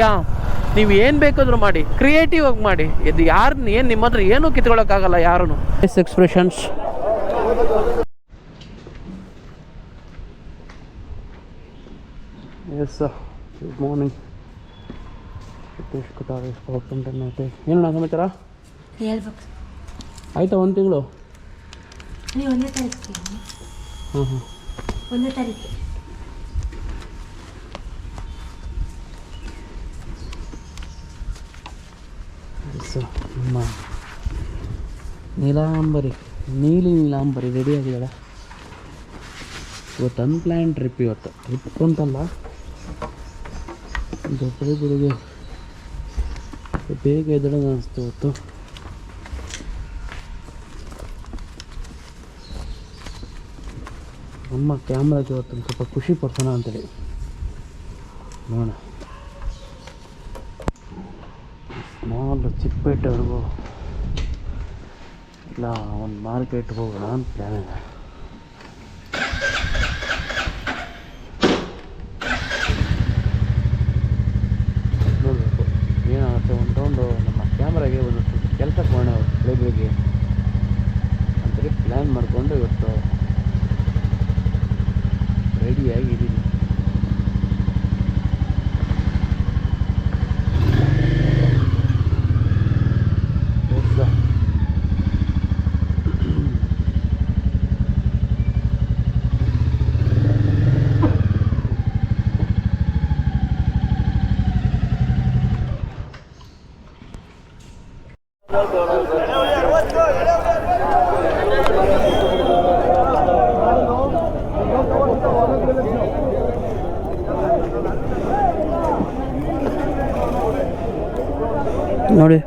ಯಾ ನೀವು ಏನು ಬೇಕಾದರೂ ಮಾಡಿ ಕ್ರಿಯೇಟಿವ್ ಆಗಿ ಮಾಡಿ. ಇದು ಯಾರು ಏನು ನಿಮ್ಮ ಹತ್ರ ಏನೂ ಕಿತ್ಕೊಳ್ಳೋಕ್ಕಾಗಲ್ಲ ಯಾರೂ yes expressions yes good morning Satish ಕುಟಾರಿ ಐತೆ ಏನಣ್ಣ ಸಮಾಚಾರ? ಹೇಳ್ಬೇಕು. ಆಯ್ತಾ ಒಂದು ತಿಂಗಳು? ನೀವು ತಾರೀಕು. ಹಾಂ ಹಾಂ ಒಂದೇ ತಾರೀಕು. ಎಸ್ ನಮ್ಮ ನೀಲಾಂಬರಿ, ನೀಲಿ ನೀಲಾಂಬರಿ ರೆಡಿ ಆಗಿದ್ದಾಳೆ. ಇವತ್ತು ಅನ್ಪ್ಲ್ಯಾನ್ ಟ್ರಿಪ್ ಇವತ್ತು. ಟ್ರಿಪ್ ಅಂತಲ್ಲ ದೊಡ್ಡ ಬೇಗ ಎದ್ದಳು ಅನಿಸ್ತು ಇವತ್ತು. ನಮ್ಮ ಕ್ಯಾಮ್ರಾಗೆ ಇವತ್ತು ಸ್ವಲ್ಪ ಖುಷಿ ಪಡ್ಸೋಣ ಅಂತೇಳಿ. ನೋಡೋಣ. ಸ್ಮಾಲ್ ಚಿಕ್ಕಪೇಟೆವರೆಗೂ ಇಲ್ಲ, ಒಂದು ಮಾರ್ಕೆಟ್ಗೆ ಹೋಗೋಣ ಅಂತ ಪ್ಲ್ಯಾನ್ ಇದೆ. ನೋಡಬೇಕು. ಏನಾಗುತ್ತೆ ಒಂದು ರೌಂಡು ನಮ್ಮ ಕ್ಯಾಮ್ರಾಗೆ ಒಂದು ಕೆಲಸ ಮಾಡೋಣ ಬೆಳಿಗ್ಗೆ. ಅಂತೇಳಿ ಪ್ಲ್ಯಾನ್ ಮಾಡಿಕೊಂಡು ಇವತ್ತು ರೆಡಿಯಾಗಿ ಇದ್ದೀನಿ ಎಸ್ ನೋಡಿ.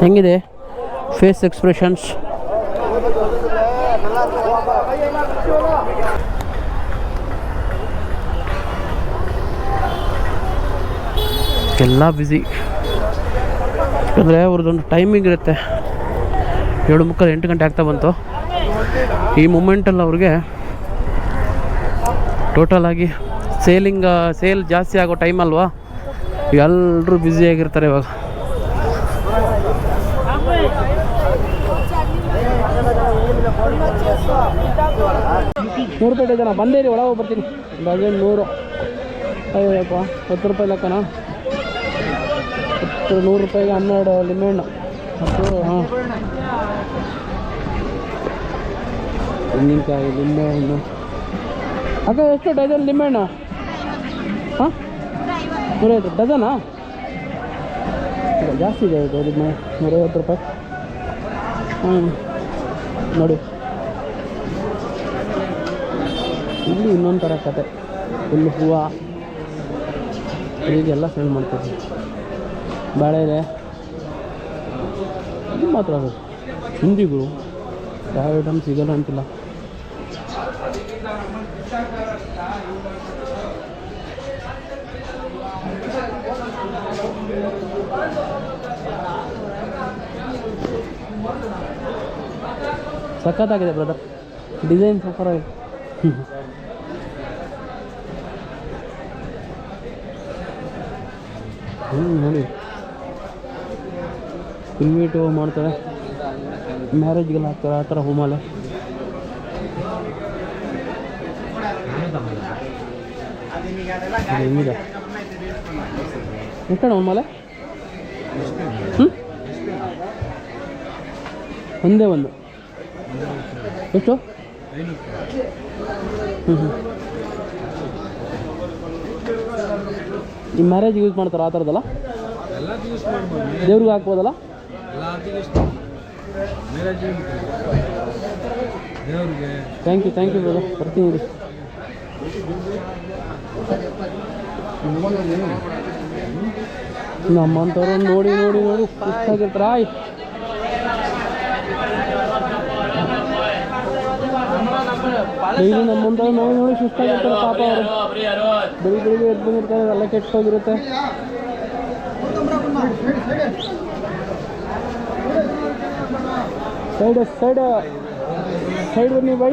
ಹೆಂಗಿದೆ ಫೇಸ್ ಎಕ್ಸ್ಪ್ರೆಷನ್ಸ್? ಎಲ್ಲ ಬ್ಯುಸಿ ಯಾಕಂದರೆ ಅವ್ರದ್ದೊಂದು ಟೈಮಿಂಗ್ ಇರುತ್ತೆ. ಏಳು ಮುಕ್ಕಾಲು ಎಂಟು ಗಂಟೆ ಆಗ್ತಾ ಬಂತು. ಈ ಮೂಮೆಂಟಲ್ಲಿ ಅವ್ರಿಗೆ ಆಗಿ ಸೇಲಿಂಗ್ ಸೇಲ್ ಜಾಸ್ತಿ ಆಗೋ ಟೈಮ್ ಅಲ್ವಾ? ಎಲ್ಲರೂ ಬ್ಯುಸಿಯಾಗಿರ್ತಾರೆ ಇವಾಗ. ನೂರು ರೂಪಾಯಿ ಜನ, ಬಂದೇ ಒಳಗೆ ಬರ್ತೀನಿ ಡಜನ್ ನೂರು. ಅಯ್ಯಪ್ಪ ಹತ್ತು ರೂಪಾಯಿ ಲೆಕ್ಕನ? ಹತ್ತು ನೂರು ರೂಪಾಯಿಗೆ ಹನ್ನೆರಡು ಲಿಮೆಣ್ಣು ಹತ್ತು, ಹಾಂ. ತೆಂಗಿನಕಾಯಿ ಲಿಂಬೆಹಣ್ಣು. ಅಕ್ಕ ಎಷ್ಟು ಡಜನ್ ಲಿಂಬೆಹಣ್ಣು? ಹಾಂ? ನೂರೈವತ್ತು. ಡಜನಾ? ಜಾಸ್ತಿ ಇದೆ ಇದು ಲಿಂಬೆ ನೂರೈವತ್ತು ರೂಪಾಯಿ. ಹ್ಞೂ ನೋಡಿ. ಇಲ್ಲಿ ಇನ್ನೊಂದು ಥರ ಕತೆ. ಇಲ್ಲಿ ಹೂವು. ಹೀಗೆಲ್ಲ ಸೇಲ್ ಮಾಡ್ತೀವಿ ಬಾಳೆ ಇದೆ ಇದು ಮಾತ್ರ ಹಿಂದಿಗಳು. ಯಾವ ಐಟಮ್ ಸಿಗಲ್ಲ ಅಂತಿಲ್ಲ. ಸಖತ್ತಾಗಿದೆ ಬ್ರದರ್ ಡಿಸೈನ್ ಸೂಪರ್ ಆಗಿದೆ. ಹ್ಞೂ ನೋಡಿ. ಇನ್ವೈಟು ಮಾಡ್ತಾರೆ. ಮ್ಯಾರೇಜ್ಗೆಲ್ಲ ಹಾಕ್ತಾರೆ ಆ ಥರ ಹೂಮಾಲೆ ಇದು ಹೆಂಗಿದೆ ಹೂಮಾಲೆ ಹ್ಞೂ ಒಂದೇ ಒಂದು. ಎಷ್ಟು? ಹ್ಞೂ ಹ್ಞೂ ಈ ಮ್ಯಾರೇಜ್ ಯೂಸ್ ಮಾಡ್ತಾರೆ ಆ ಥರದಲ್ಲ ದೇವ್ರಿಗೆ ಹಾಕ್ಬೋದಲ್ಲ? Thank you thank you brother ಬರ್ತೀನಿ ರೀ ನಮ್ಮಂಥವ್ರು ನೋಡಿ ನೋಡಿ ನೋಡಿ ಸುಸ್ತಾಗಿರ್ತಾರೆ ಆಯ್. ಡೈಲಿ ನಮ್ಮಂಥವ್ರು ನೋಡಿ ನೋಡಿ ಸುಸ್ತಾಗಿರ್ತಾರೆ ಪಾಪ ಅವರು. ಬೆಳಿಗ್ಗೆ ಬೆಳಿಗ್ಗೆ ಎದ್ದು ಬಂದಿರ್ತಾರೆ, ಎಲ್ಲ ಕೆಟ್ಟೋಗಿರುತ್ತೆ. ಸೈಡ್ ಸೈಡ್ ಸೈಡ್ ಬನ್ನಿ, ಬೈ.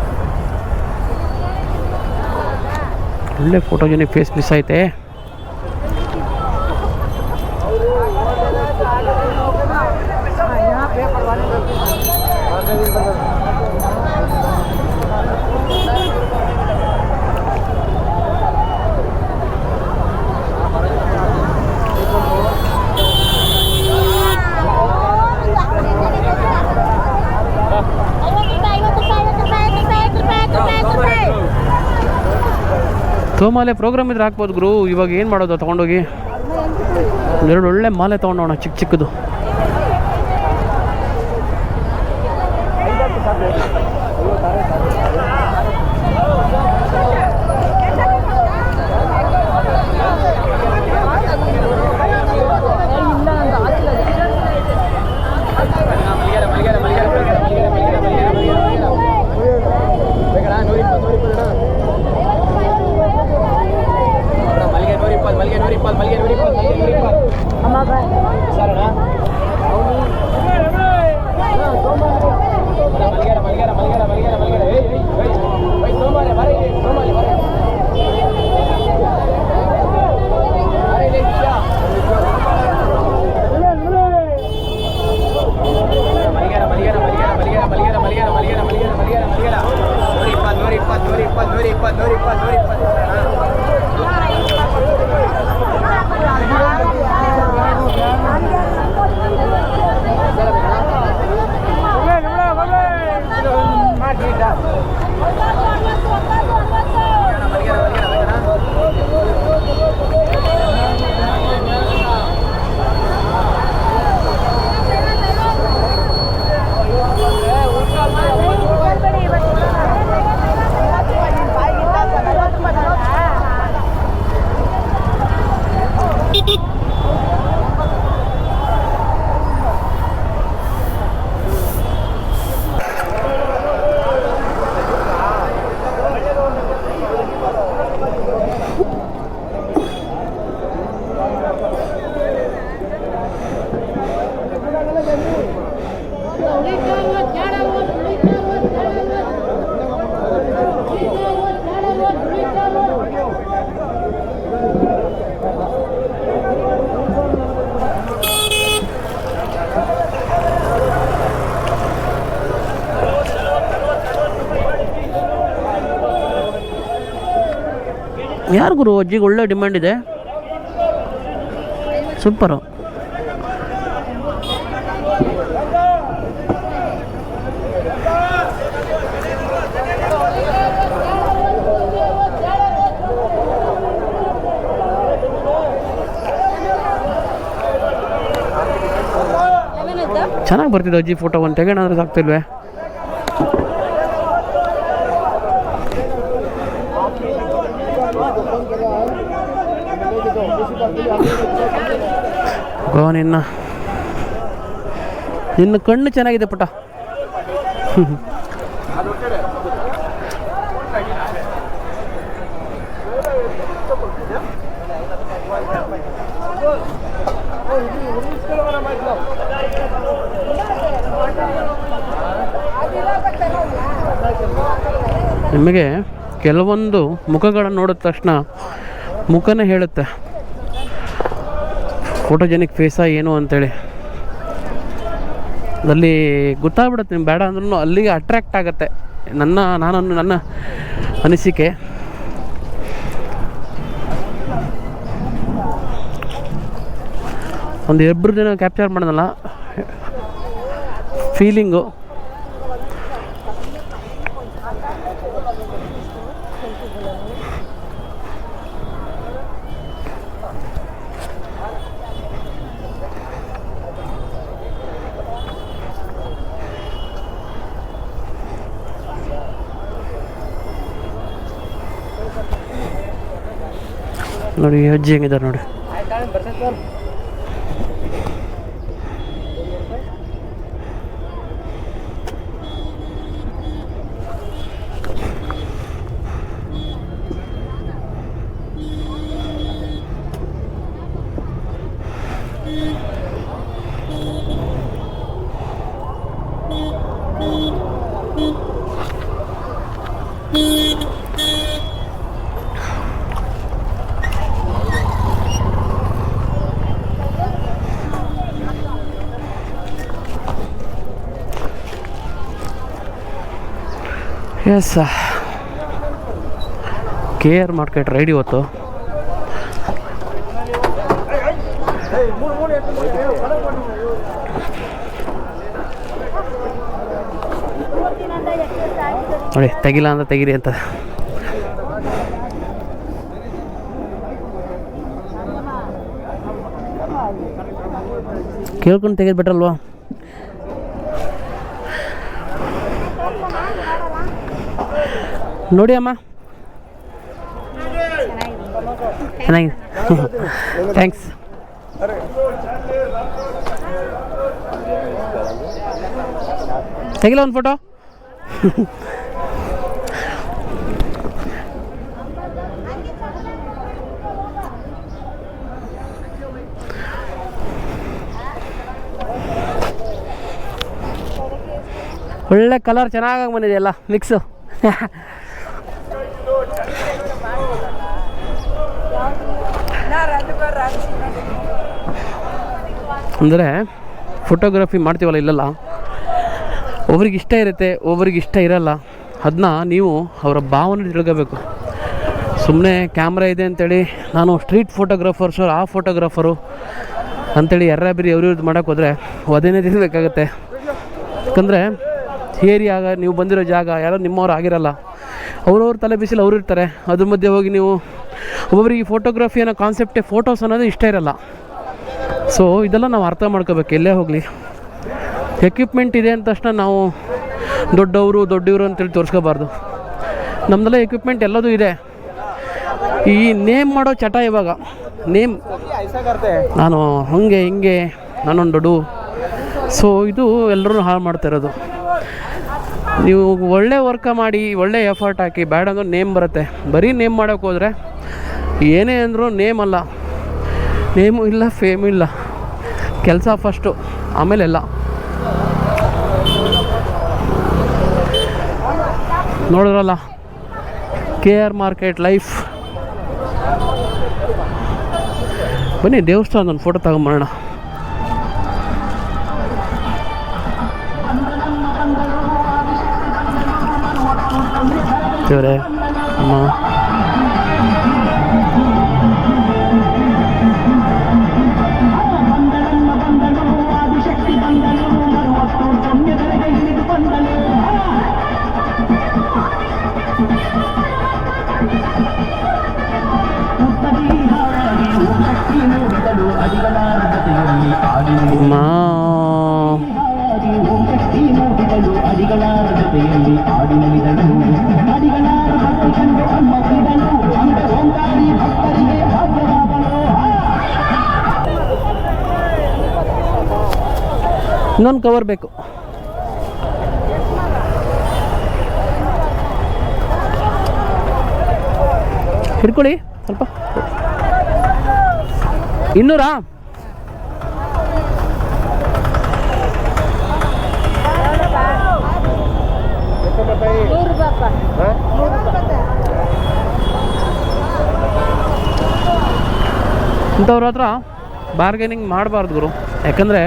ಒಳ್ಳೆ ಫೋಟೋಜೆನಿಕ್ ಫೇಸ್ ಮಿಸ್ ಐತೆ ಸೋಮಾಲೆ ಪ್ರೋಗ್ರಾಮ್ ಇದ್ರೆ ಹಾಕ್ಬೋದು ಗುರು. ಇವಾಗ ಏನು ಮಾಡೋದು? ತೊಗೊಂಡೋಗಿ. ಎರಡು ಒಳ್ಳೆ ಮಾಲೆ ತೊಗೊಂಡೋಣ ಚಿಕ್ಕ ಚಿಕ್ಕದು. ¡Vamos! ಯಾರು ಗುರು? ಅಜ್ಜಿಗೆ ಒಳ್ಳೆ ಡಿಮ್ಯಾಂಡ್ ಇದೆ. ಸೂಪರು ಚೆನ್ನಾಗಿ ಬರ್ತಿದೆ ಅಜ್ಜಿ ಫೋಟೋ ಒಂದು ತೆಗೋಣ ಅಂದ್ರೆ ಸಾಕ್ತಿಲ್ವೇ ಗೋ ನಿನ್ನ. ನಿನ್ನ ಕಣ್ಣು ಚೆನ್ನಾಗಿದೆ ಪುಟ ನಿಮಗೆ ಕೆಲವೊಂದು ಮುಖಗಳನ್ನು ನೋಡಿದ ತಕ್ಷಣ ಮುಖನೇ ಹೇಳುತ್ತೆ. ಫೋಟೋಜೆನಿಕ್ ಫೇಸಾ ಏನು ಅಂತೇಳಿ. ಅಲ್ಲಿ ಗೊತ್ತಾಗ್ಬಿಡುತ್ತೆ ನಿಮ್ಮ ಬೇಡ ಅಂದ್ರೂ ಅಲ್ಲಿಗೆ ಅಟ್ರ್ಯಾಕ್ಟ್ ಆಗುತ್ತೆ. ನನ್ನ, ನಾನು ನನ್ನ ಅನಿಸಿಕೆ. ಒಂದು ಇಬ್ಬರು ದಿನ ಕ್ಯಾಪ್ಚರ್ ಮಾಡೋದಲ್ಲ ಫೀಲಿಂಗು ನೋಡಿ ಅಜ್ಜಿ ಹೆಂಗಿದ್ದಾರೆ ನೋಡಿ. Yes K R market ride ಇವತ್ತು. ನೋಡಿ ತೆಗಿಲ್ಲ ಅಂದ್ರೆ ತೆಗಿರಿ ಅಂತ. ಕೇಳ್ಕೊಂಡು ತೆಗೆದು ಬಿಟ್ರಲ್ವಾ? ನೋಡಿ ಅಮ್ಮ. ಚೆನ್ನಾಗಿದೆ. ಥ್ಯಾಂಕ್ಸ್ ತೆಗಿಲ್ಲ ಒಂದು ಫೋಟೋ ಒಳ್ಳೆ ಕಲರ್ ಚೆನ್ನಾಗಿ ಬಂದಿದೆ ಎಲ್ಲ ಮಿಕ್ಸು ಅಂದರೆ ಫೋಟೋಗ್ರಫಿ ಮಾಡ್ತೀವಲ್ಲ, ಇಲ್ಲಲ್ಲ? ಒಬ್ರಿಗೆ ಇಷ್ಟ ಇರುತ್ತೆ, ಒಬ್ರಿಗೆ ಇಷ್ಟ ಇರಲ್ಲ. ಅದನ್ನ ನೀವು ಅವರ ಭಾವನೆ ತಿಳ್ಕೋಬೇಕು. ಸುಮ್ಮನೆ ಕ್ಯಾಮ್ರಾ ಇದೆ ಅಂತೇಳಿ, ನಾನು ಸ್ಟ್ರೀಟ್ ಫೋಟೋಗ್ರಾಫರ್ಸು ಆ ಫೋಟೋಗ್ರಾಫರು ಅಂತೇಳಿ ಎರ್ರಾಬಿರಿ ಅವ್ರು ಇವ್ರದ್ದು ಮಾಡೋಕೆ ಹೋದರೆ ಅದೇನೇ ತಿನ್ನಬೇಕಾಗತ್ತೆ ಯಾಕಂದರೆ ಏರಿಯಾಗ ನೀವು ಬಂದಿರೋ ಜಾಗ ಯಾರೋ ನಿಮ್ಮವ್ರು ಆಗಿರಲ್ಲ. ಅವ್ರವ್ರ ತಲೆ ಬಿಸಿಲು ಅವರು ಇರ್ತಾರೆ. ಅದ್ರ ಮಧ್ಯೆ ಹೋಗಿ ನೀವು ಒಬ್ಬೊಬ್ಬರಿಗೆ ಫೋಟೋಗ್ರಫಿ ಅನ್ನೋ ಕಾನ್ಸೆಪ್ಟೇ ಫೋಟೋಸ್ ಅನ್ನೋದು ಇಷ್ಟ ಇರಲ್ಲ. ಸೊ ಇದೆಲ್ಲ ನಾವು ಅರ್ಥ ಮಾಡ್ಕೋಬೇಕು. ಎಲ್ಲೇ ಹೋಗಲಿ. ಎಕ್ವಿಪ್ಮೆಂಟ್ ಇದೆ ಅಂದ ತಕ್ಷಣ ನಾವು ದೊಡ್ಡವರು ದೊಡ್ಡವರು ಅಂತೇಳಿ ತೋರಿಸ್ಕೋಬಾರ್ದು. ನಮ್ಮದೆಲ್ಲ ಎಕ್ವಿಪ್ಮೆಂಟ್ ಎಲ್ಲದೂ ಇದೆ. ಈ ನೇಮ್ ಮಾಡೋ ಚಟ ಇವಾಗ. ನೇಮ್ ನಾನು ಹಂಗೆ, ಹಿಂಗೆ, ನಾನೊಂದು ದೊಡ್ಡ. ಸೊ ಇದು ಎಲ್ಲರೂ ಹಾಳು ಮಾಡ್ತಾ ಇರೋದು. ನೀವು ಒಳ್ಳೆ ವರ್ಕ ಮಾಡಿ, ಒಳ್ಳೆ ಎಫರ್ಟ್ ಹಾಕಿ, ಬ್ಯಾಡ ಅಂದ್ರೆ ನೇಮ್ ಬರುತ್ತೆ. ಬರೀ ನೇಮ್ ಹೋದರೆ ಏನೇ ಅಂದರೂ ನೇಮ್ ಅಲ್ಲ. ನೇಮು ಇಲ್ಲ ಫೇಮು ಇಲ್ಲ. ಕೆಲಸ ಫಸ್ಟು ಆಮೇಲೆ ಎಲ್ಲ. ನೋಡಿದ್ರಲ್ಲ? ಕೆ ಆರ್ ಮಾರ್ಕೆಟ್ ಲೈಫ್ ಬನ್ನಿ ದೇವಸ್ಥಾನ ಒಂದು ಫೋಟೋ ತಗೊಂಬರೋಣ. ದೇವರೇ ಅಮ್ಮ. ಇನ್ನೊಂದು ಕವರ್ ಬೇಕು. ಹಿಡ್ಕೊಳ್ಳಿ ಸ್ವಲ್ಪ. ಇನ್ನೂರಾ? ಇಂಥವ್ರ ಹತ್ರ ಬಾರ್ಗೇನಿಂಗ್ ಮಾಡಬಾರ್ದು ಗುರು. ಯಾಕಂದರೆ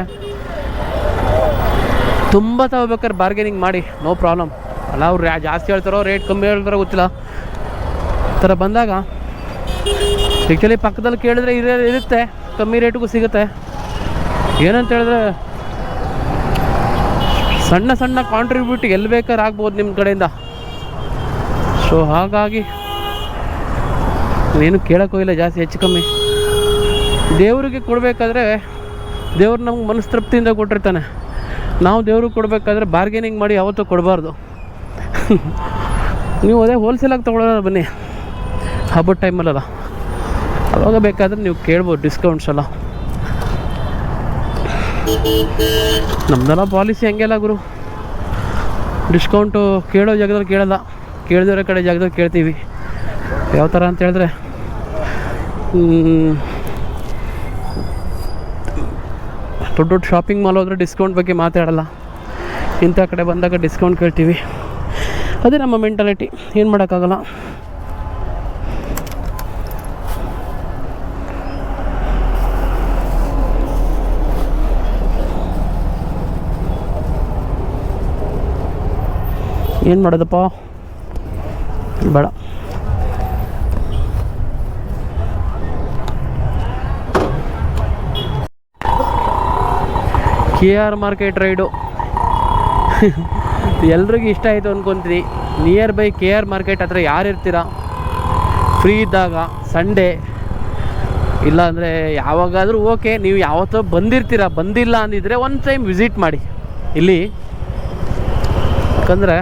ತುಂಬ ತಗೋಬೇಕಾದ್ರೆ ಬಾರ್ಗೇನಿಂಗ್ ಮಾಡಿ ನೋ ಪ್ರಾಬ್ಲಮ್ ಅಲ್ಲ, ಅವ್ರು ಜಾಸ್ತಿ ಹೇಳ್ತಾರೋ ರೇಟ್ ಕಮ್ಮಿ ಹೇಳ್ತಾರೋ ಗೊತ್ತಿಲ್ಲ. ಈ ಥರ ಬಂದಾಗ ಆ್ಯಕ್ಚುಲಿ ಪಕ್ಕದಲ್ಲಿ ಕೇಳಿದ್ರೆ ಇರೋ ಇರುತ್ತೆ. ಕಮ್ಮಿ ರೇಟಿಗೂ ಸಿಗುತ್ತೆ. ಏನಂತ ಹೇಳಿದ್ರೆ, ಸಣ್ಣ ಸಣ್ಣ ಕಾಂಟ್ರಿಬ್ಯೂಟ್ ಎಲ್ಲಿ ಬೇಕಾದ್ರೆ ಆಗ್ಬೋದು ನಿಮ್ಮ ಕಡೆಯಿಂದ. ಸೊ ಹಾಗಾಗಿ ಏನು ಕೇಳೋಕ್ಕೋಗಿಲ್ಲ ಜಾಸ್ತಿ ಹೆಚ್ಚು ಕಮ್ಮಿ. ದೇವರಿಗೆ ಕೊಡಬೇಕಾದ್ರೆ ದೇವ್ರು ನಮ್ಗೆ ಮನಸ್ತೃಪ್ತಿಯಿಂದ ಕೊಟ್ಟಿರ್ತಾನೆ. ನಾವು ದೇವ್ರಿಗೆ ಕೊಡಬೇಕಾದ್ರೆ ಬಾರ್ಗೇನಿಂಗ್ ಮಾಡಿ ಯಾವತ್ತೂ ಕೊಡಬಾರ್ದು. ನೀವು ಅದೇ ಹೋಲ್ಸೇಲಾಗಿ ತೊಗೊಳೋಣ ಬನ್ನಿ. ಹಬ್ಬದ ಟೈಮಲ್ಲಲ್ಲ ಅವಾಗ ಬೇಕಾದರೆ ನೀವು ಕೇಳ್ಬೋದು ಡಿಸ್ಕೌಂಟ್ಸ್ ಎಲ್ಲ. ನಮ್ದೆಲ್ಲ ಪಾಲಿಸಿ ಹಂಗೆಲ್ಲ ಗುರು. ಡಿಸ್ಕೌಂಟು ಕೇಳೋ ಜಾಗದಲ್ಲಿ ಕೇಳಲ್ಲ. ಕೇಳಿದ್ರೆ ಕಡೆ ಜಾಗದಲ್ಲಿ ಕೇಳ್ತೀವಿ. ಯಾವ ಥರ ಅಂತ ಹೇಳಿದ್ರೆ ದೊಡ್ಡ ದೊಡ್ಡ ಶಾಪಿಂಗ್ ಮಾಲ್ ಹೋದರೆ ಡಿಸ್ಕೌಂಟ್ ಬಗ್ಗೆ ಮಾತಾಡಲ್ಲ. ಇಂಥ ಕಡೆ ಬಂದಾಗ ಡಿಸ್ಕೌಂಟ್ ಕೇಳ್ತೀವಿ. ಅದೇ ನಮ್ಮ ಮೆಂಟಾಲಿಟಿ ಏನು ಮಾಡೋಕ್ಕಾಗಲ್ಲ. ಏನು ಮಾಡೋದಪ್ಪ? ಬೇಡ. ಕೆ ಆರ್ ಮಾರ್ಕೆಟ್ ರೈಡು ಎಲ್ರಿಗೂ ಇಷ್ಟ ಆಯಿತು ಅಂದ್ಕೊತೀನಿ nearby K R market ಹತ್ರ ಯಾರು ಇರ್ತೀರಾ? ಫ್ರೀ ಇದ್ದಾಗ ಸಂಡೇ ಇಲ್ಲ ಅಂದರೆ ಯಾವಾಗಾದರೂ ಓಕೆ ನೀವು ಯಾವತ್ತೋ ಬಂದಿರ್ತೀರ, ಬಂದಿಲ್ಲ ಅಂದಿದ್ರೆ ಒಂದು ಟೈಮ್ ವಿಸಿಟ್ ಮಾಡಿ. ಇಲ್ಲಿ, ಯಾಕಂದರೆ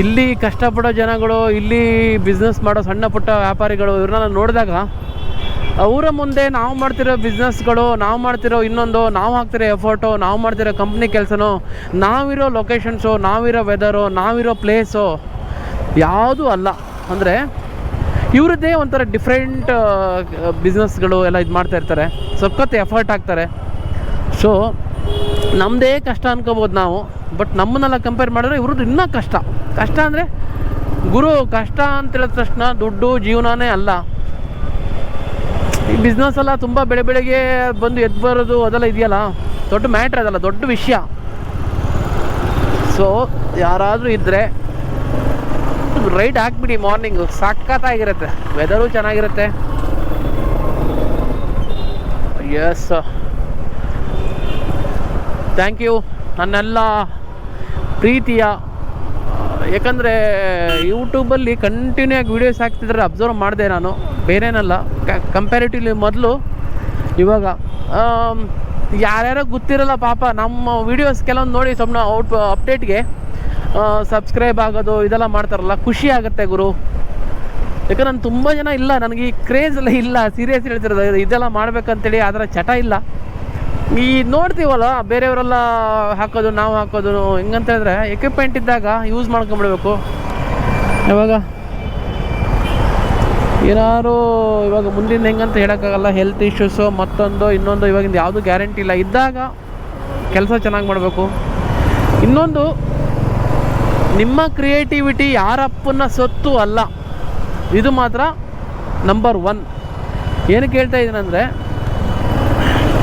ಇಲ್ಲಿ ಕಷ್ಟಪಡೋ ಜನಗಳು, ಇಲ್ಲಿ ಬಿಸ್ನೆಸ್ ಮಾಡೋ ಸಣ್ಣ ಪುಟ್ಟ ವ್ಯಾಪಾರಿಗಳು ಇವ್ರನ್ನ ನೋಡಿದಾಗ, ಅವರ ಮುಂದೆ ನಾವು ಮಾಡ್ತಿರೋ ಬಿಸ್ನೆಸ್ಗಳು ನಾವು ಮಾಡ್ತಿರೋ ಇನ್ನೊಂದು, ನಾವು ಹಾಕ್ತಿರೋ ಎಫರ್ಟು ನಾವು ಮಾಡ್ತಿರೋ ಕಂಪ್ನಿ ಕೆಲಸನೋ, ನಾವಿರೋ ಲೊಕೇಶನ್ಸು ನಾವಿರೋ ವೆದರು ನಾವಿರೋ ಪ್ಲೇಸು ಯಾವುದೂ ಅಲ್ಲ. ಅಂದರೆ ಇವ್ರದ್ದೇ ಒಂಥರ ಡಿಫ್ರೆಂಟ್ ಬಿಸ್ನೆಸ್ಗಳು ಎಲ್ಲ ಇದು ಮಾಡ್ತಾ ಇರ್ತಾರೆ. ಸಖತ್ ಎಫರ್ಟ್ ಹಾಕ್ತಾರೆ. ಸೊ ನಮ್ಮದೇ ಕಷ್ಟ ಅನ್ಕೋಬೋದು ನಾವು ಬಟ್ ನಮ್ಮನ್ನೆಲ್ಲ ಕಂಪೇರ್ ಮಾಡಿದ್ರೆ ಇವ್ರದ್ದು ಇನ್ನೂ ಕಷ್ಟ. ಕಷ್ಟ ಅಂದರೆ ಗುರು ಕಷ್ಟ ಅಂತ ಹೇಳಿದ ತಕ್ಷಣ ದುಡ್ಡು ಜೀವನನೇ ಅಲ್ಲ. ಈ ಬಿಸ್ನೆಸ್ ಎಲ್ಲ ತುಂಬ ಬೆಳೆ ಬೆಳಗ್ಗೆ ಬಂದು ಎದ್ದು ಬರೋದು ಅದೆಲ್ಲ ಇದೆಯಲ್ಲ, ದೊಡ್ಡ ಮ್ಯಾಟ್ರ್ ಅದಲ್ಲ, ದೊಡ್ಡ ವಿಷಯ. ಸೊ ಯಾರಾದರೂ ಇದ್ದರೆ ರೈಡ್ ಹಾಕ್ಬಿಡಿ ಮಾರ್ನಿಂಗು ಸಖತ್ತಾಗಿರುತ್ತೆ. ವೆದರು ಚೆನ್ನಾಗಿರುತ್ತೆ. ಎಸ್ ಥ್ಯಾಂಕ್ ಯು ನನ್ನೆಲ್ಲ ಪ್ರೀತಿಯ, ಯಾಕಂದರೆ ಯೂಟ್ಯೂಬಲ್ಲಿ ಕಂಟಿನ್ಯೂ ಆಗಿ ವೀಡಿಯೋಸ್ ಹಾಕ್ತಿದ್ರೆ ಅಬ್ಸರ್ವ್ ಮಾಡಿದೆ ನಾನು. ಬೇರೇನಲ್ಲ ಕಂಪ್ಯಾರಿಟಿವ್ಲಿ ಮೊದಲು, ಇವಾಗ ಯಾರ್ಯಾರೋ ಗೊತ್ತಿರಲ್ಲ ಪಾಪ, ನಮ್ಮ ವೀಡಿಯೋಸ್ ಕೆಲವೊಂದು ನೋಡಿ ಸುಮ್ಮನೆ ಔಟ್ ಅಪ್ಡೇಟ್ಗೆ ಸಬ್ಸ್ಕ್ರೈಬ್ ಆಗೋದು, ಇದೆಲ್ಲ ಮಾಡ್ತಾರಲ್ಲ, ಖುಷಿ ಆಗುತ್ತೆ ಗುರು. ಯಾಕಂದ್ರೆ ನಾನು ತುಂಬ ಜನ ಇಲ್ಲ, ನನಗೆ ಈ ಕ್ರೇಜ್ ಎಲ್ಲ ಇಲ್ಲ ಸೀರಿಯಸ್ ಹೇಳ್ತಿರೋದು, ಇದೆಲ್ಲ ಮಾಡ್ಬೇಕಂತೇಳಿ ಅದರ ಚಟ ಇಲ್ಲ. ಈ ನೋಡ್ತೀವಲ್ಲ, ಬೇರೆಯವರೆಲ್ಲ ಹಾಕೋದು, ನಾವು ಹಾಕೋದು, ಹೆಂಗಂತ ಹೇಳಿದ್ರೆ ಎಕ್ವಿಪ್ಮೆಂಟ್ ಇದ್ದಾಗ ಯೂಸ್ ಮಾಡ್ಕೊಂಬಿಡ್ಬೇಕು. ಯಾವಾಗ ಏನಾರು ಇವಾಗ ಮುಂದಿನ ಹೆಂಗಂತ ಹೇಳೋಕ್ಕಾಗಲ್ಲ ಹೆಲ್ತ್ ಇಶ್ಯೂಸು ಮತ್ತೊಂದು, ಇನ್ನೊಂದು, ಇವಾಗಿಂದ ಯಾವುದೂ ಗ್ಯಾರಂಟಿ ಇಲ್ಲ. ಇದ್ದಾಗ ಕೆಲಸ ಚೆನ್ನಾಗಿ ಮಾಡಬೇಕು. ಇನ್ನೊಂದು, ನಿಮ್ಮ ಕ್ರಿಯೇಟಿವಿಟಿ ಯಾರಪ್ಪನ ಸೊತ್ತು ಅಲ್ಲ. ಇದು ಮಾತ್ರ ನಂಬರ್ ಒನ್ ಏನಕ್ಕೆ ಹೇಳ್ತಾ ಇದ್ದೀನಂದರೆ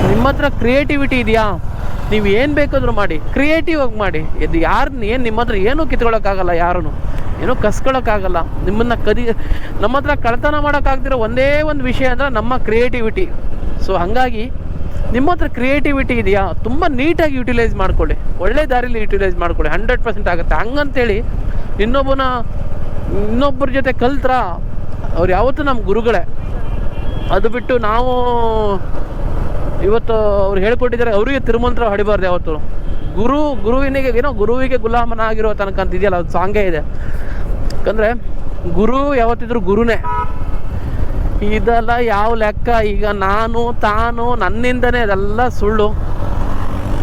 ನಿಮ್ಮ ಹತ್ರ ಕ್ರಿಯೇಟಿವಿಟಿ ಇದೆಯಾ? ನೀವು ಏನು ಬೇಕಾದರೂ ಮಾಡಿ ಕ್ರಿಯೇಟಿವ್ ಆಗಿ ಮಾಡಿ. ಇದು ಯಾರನ್ನ ಏನು ನಿಮ್ಮ ಹತ್ರ ಏನೂ ಕಿತ್ಕೊಳ್ಳೋಕ್ಕಾಗಲ್ಲ ಯಾರೂ ಏನೂ ಕಸ್ಕೊಳ್ಳೋಕ್ಕಾಗಲ್ಲ ನಿಮ್ಮನ್ನು ಕದಿ ನಮ್ಮ ಹತ್ರ ಕಳ್ತನ ಮಾಡೋಕ್ಕಾಗ್ದಿರೋ ಒಂದೇ ಒಂದು ವಿಷಯ ಅಂದರೆ ನಮ್ಮ ಕ್ರಿಯೇಟಿವಿಟಿ ಸೊ ಹಾಗಾಗಿ ನಿಮ್ಮ ಹತ್ರ ಕ್ರಿಯೇಟಿವಿಟಿ ಇದೆಯಾ? ತುಂಬ ನೀಟಾಗಿ ಯುಟಿಲೈಸ್ ಮಾಡ್ಕೊಳ್ಳಿ. ಒಳ್ಳೆ ದಾರಿಲಿ ಯುಟಿಲೈಸ್ ಮಾಡ್ಕೊಳ್ಳಿ. ಹಂಡ್ರೆಡ್ ಪರ್ಸೆಂಟ್ ಆಗುತ್ತೆ. ಹಂಗಂತೇಳಿ ಇನ್ನೊಬ್ಬನ ಇನ್ನೊಬ್ಬರ ಜೊತೆ ಕಲ್ತ್ರ? ಅವ್ರು ಯಾವತ್ತೂ ನಮ್ಮ ಗುರುಗಳೇ. ಅದು ಬಿಟ್ಟು ನಾವು ಇವತ್ತು ಅವ್ರು ಹೇಳ್ಕೊಟ್ಟಿದ್ದಾರೆ, ಅವರಿಗೆ ತಿರುಮಂತ್ರ ಹೊಡಿಬಾರ್ದು ಯಾವತ್ತು. ಗುರು, ಗುರುವಿನಿಗೆ, ಏನೋ ಗುರುವಿಗೆ ಗುಲಾಮನ ಆಗಿರೋ ತನಕ ಅಂತ ಇದೆಯಲ್ಲ, ಅದು ಸಾಂಗೇ ಇದೆ. ಯಾಕಂದರೆ, ಗುರು ಯಾವತ್ತಿದ್ರು ಗುರುನೇ. ಇದೆಲ್ಲ ಯಾವ ಲೆಕ್ಕ? ಈಗ ನಾನು, ತಾನು, ನನ್ನಿಂದನೇ ಅದೆಲ್ಲ ಸುಳ್ಳು.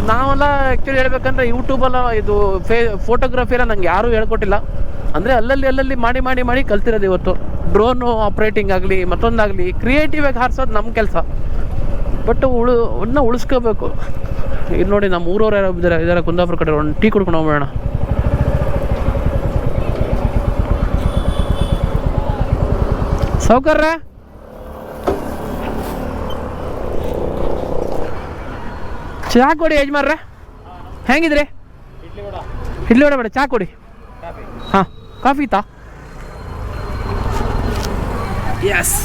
ನಾವೆಲ್ಲ ಆ್ಯಕ್ಚುಲಿ ಹೇಳ್ಬೇಕಂದ್ರೆ ಯೂಟ್ಯೂಬೆಲ್ಲ ಇದು ಫೇ ಫೋಟೋಗ್ರಫಿ ಎಲ್ಲ ನಂಗೆ ಯಾರೂ ಹೇಳ್ಕೊಟ್ಟಿಲ್ಲ. ಅಂದರೆ ಅಲ್ಲಲ್ಲಿ ಅಲ್ಲಲ್ಲಿ ಮಾಡಿ ಮಾಡಿ ಮಾಡಿ ಕಲ್ತಿರೋದು ಇವತ್ತು. ಡ್ರೋನು ಆಪ್ರೇಟಿಂಗ್ ಆಗಲಿ, ಮತ್ತೊಂದಾಗಲಿ ಕ್ರಿಯೇಟಿವ್ ಆಗಿ ಹಾರಿಸೋದು ನಮ್ಮ ಕೆಲಸ. ಬಟ್ ಉಳು ಅದನ್ನ ಉಳಿಸ್ಕೋಬೇಕು. ಇದು ನೋಡಿ ನಮ್ಮ ಊರವ್ರು ಯಾರೋ ಇದ್ದಾರೆ ಕುಂದಾಪುರ ಕಡೆ, ಒಂದು ಟೀ ಕುಡ್ಕೊಂಡು ಹೋಗೋಣ ಸೌಕರ್ಯ? ಚಹಾ ಕೊಡಿ ಯಜಮಾನ್ರೆ. ಹೆಂಗಿದ್ರಿ? ಇಡ್ಲಿ ವಡೆ ಬೇಡ, ಚಹಾ ಕೊಡಿ. ಹಾಂ, ಕಾಫಿ ತಾ? ಎಸ್